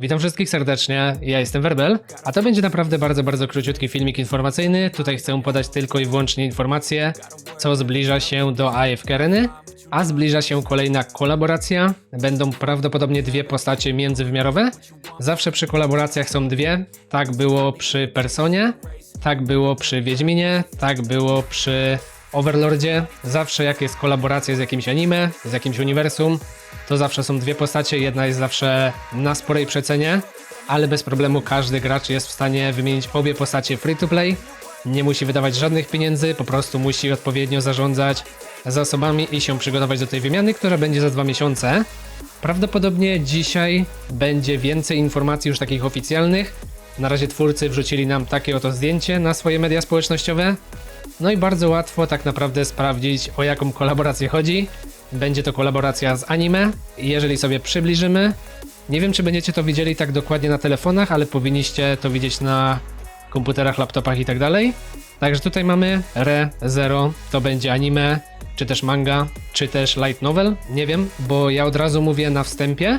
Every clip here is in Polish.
Witam wszystkich serdecznie, ja jestem Werbel, a to będzie naprawdę bardzo, bardzo króciutki filmik informacyjny. Tutaj chcę podać tylko i wyłącznie informacje, co zbliża się do AFK Areny, a zbliża się kolejna kolaboracja. Będą prawdopodobnie dwie postacie międzywymiarowe. Zawsze przy kolaboracjach są dwie. Tak było przy Personie, tak było przy Wiedźminie, tak było przy Overlordzie. Zawsze jak jest kolaboracja z jakimś anime, z jakimś uniwersum, to zawsze są dwie postacie. Jedna jest zawsze na sporej przecenie, ale bez problemu każdy gracz jest w stanie wymienić obie postacie free to play. Nie musi wydawać żadnych pieniędzy, po prostu musi odpowiednio zarządzać zasobami i się przygotować do tej wymiany, która będzie za dwa miesiące. Prawdopodobnie dzisiaj będzie więcej informacji już takich oficjalnych. Na razie twórcy wrzucili nam takie oto zdjęcie na swoje media społecznościowe. No i bardzo łatwo tak naprawdę sprawdzić o jaką kolaborację chodzi. Będzie to kolaboracja z anime. Jeżeli sobie przybliżymy, nie wiem czy będziecie to widzieli tak dokładnie na telefonach, ale powinniście to widzieć na komputerach, laptopach i tak dalej. Także tutaj mamy Re Zero, to będzie anime, czy też manga, czy też light novel, nie wiem, bo ja od razu mówię na wstępie,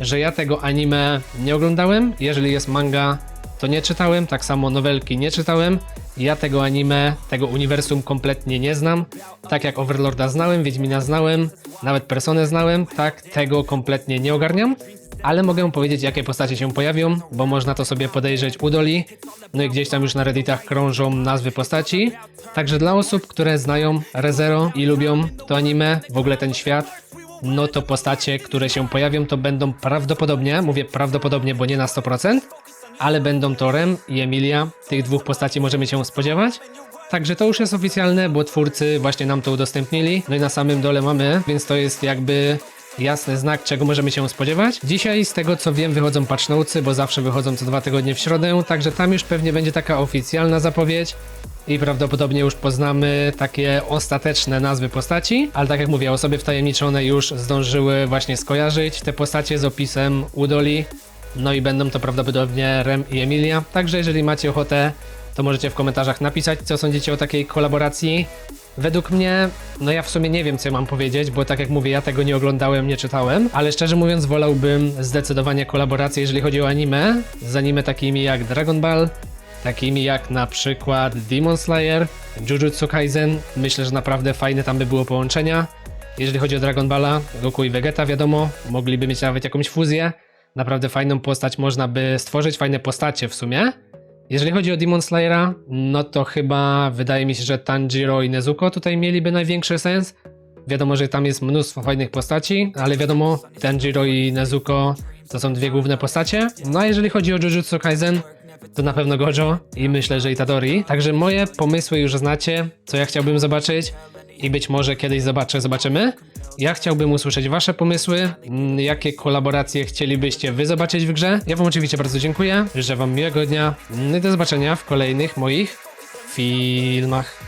że ja tego anime nie oglądałem. Jeżeli jest manga, to nie czytałem, tak samo nowelki nie czytałem. Ja tego anime, tego uniwersum kompletnie nie znam. Tak jak Overlorda znałem, Wiedźmina znałem, nawet Personę znałem, tak tego kompletnie nie ogarniam. Ale mogę powiedzieć, jakie postacie się pojawią, bo można to sobie podejrzeć u Doli. No i gdzieś tam już na redditach krążą nazwy postaci. Także dla osób, które znają ReZero i lubią to anime, w ogóle ten świat, no to postacie, które się pojawią, to będą prawdopodobnie, mówię prawdopodobnie, bo nie na 100%, ale będą to Rem i Emilia. Tych dwóch postaci możemy się spodziewać. Także to już jest oficjalne, bo twórcy właśnie nam to udostępnili. No i na samym dole mamy, więc to jest jakby jasny znak, czego możemy się spodziewać. Dzisiaj, z tego co wiem, wychodzą patch notesy, bo zawsze wychodzą co dwa tygodnie w środę, także tam już pewnie będzie taka oficjalna zapowiedź i prawdopodobnie już poznamy takie ostateczne nazwy postaci, ale tak jak mówię, osoby wtajemniczone już zdążyły właśnie skojarzyć te postacie z opisem Udoli, no i będą to prawdopodobnie Rem i Emilia, także jeżeli macie ochotę, to możecie w komentarzach napisać, co sądzicie o takiej kolaboracji. Według mnie, no ja w sumie nie wiem, co mam powiedzieć, bo tak jak mówię, ja tego nie oglądałem, nie czytałem, ale szczerze mówiąc, wolałbym zdecydowanie kolaborację, jeżeli chodzi o anime, z anime takimi jak Dragon Ball, takimi jak na przykład Demon Slayer, Jujutsu Kaisen. Myślę, że naprawdę fajne tam by było połączenia. Jeżeli chodzi o Dragon Balla, Goku i Vegeta, wiadomo, mogliby mieć nawet jakąś fuzję. Naprawdę fajną postać można by stworzyć, fajne postacie w sumie. Jeżeli chodzi o Demon Slayera, no to chyba wydaje mi się, że Tanjiro i Nezuko tutaj mieliby największy sens. Wiadomo, że tam jest mnóstwo fajnych postaci, ale wiadomo, Tanjiro i Nezuko to są dwie główne postacie. No a jeżeli chodzi o Jujutsu Kaisen, to na pewno Gojo i myślę, że Itadori. Także moje pomysły już znacie, co ja chciałbym zobaczyć i być może kiedyś zobaczę, zobaczymy. Ja chciałbym usłyszeć wasze pomysły, mm, jakie kolaboracje chcielibyście wy zobaczyć w grze. Ja wam oczywiście bardzo dziękuję, życzę wam miłego dnia no i do zobaczenia w kolejnych moich filmach.